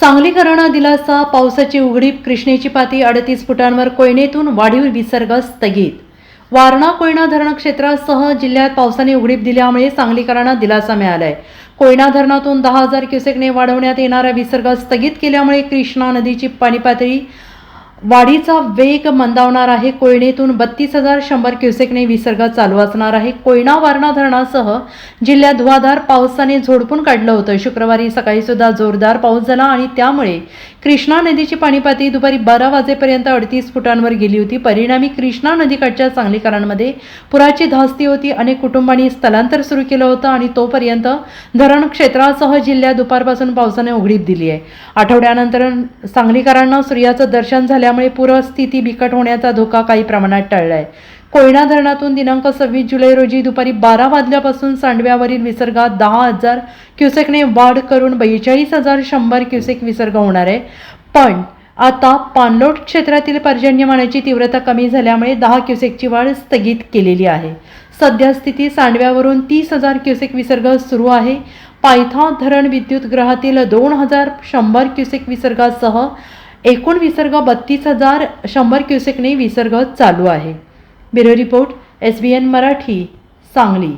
सांगलीकरांना दिलासा पावसाची उघडीप कृष्णेची पाती अडतीस फुटांवर कोयनेतून वाढीव विसर्ग स्थगित. वारणा कोयना धरण क्षेत्रासह जिल्ह्यात पावसाने उघडीप दिल्यामुळे सांगलीकरांना दिलासा मिळालाय. कोयना धरणातून दहा हजार क्युसेकने वाढवण्यात येणारा विसर्ग स्थगित केल्यामुळे कृष्णा नदीची पाणी पातळी वाढीचा वेग मंदावणार आहे. कोयनेतून बत्तीस हजार शंभर क्युसेकने विसर्ग चालू असणार आहे. कोयना वारणा धरणासह जिल्ह्यात धुवाधार पावसाने झोडपून काढलं होतं. शुक्रवारी सकाळी सुद्धा जोरदार पाऊस झाला आणि त्यामुळे कृष्णा नदीची पाणी पातळी दुपारी बारा वाजेपर्यंत अडतीस फुटांवर गेली होती. परिणामी कृष्णा नदीकाठच्या सांगलीकरांमध्ये पुराची धास्ती होती. अनेक कुटुंबांनी स्थलांतर सुरू केलं होतं आणि तोपर्यंत धरण क्षेत्रासह जिल्ह्यात दुपारपासून पावसाने उघडीप दिली आहे. आठवड्यानंतर सांगलीकरांना सूर्याचं दर्शन त्यामुळे पूरस्थिती बिकट होण्याचा धोका काही प्रमाणात टळलाय. कोयना धरणातून दिनांक सव्वीस जुलै रोजी दुपारी बारा वाजल्यापासून सांडव्यावरील विसर्गात दहा हजार क्युसेकने वाढ करून बेचाळीस हजार शंभर क्युसेक विसर्ग होणार आहे. पण आता पाणलोट क्षेत्रातील पर्जन्यमानाची तीव्रता कमी झाल्यामुळे दहा क्युसेकची वाढ स्थगित केलेली आहे. सद्यस्थिती सांडव्यावरून तीस हजार क्युसेक विसर्ग सुरू आहे. पायथा धरण विद्युत ग्रहातील दोन हजार शंभर क्युसेक विसर्गासह एकूण विसर्ग बत्तीस हजार शंभर क्युसेकने विसर्ग चालू आहे. Bureau report S B N Marathi Sangli.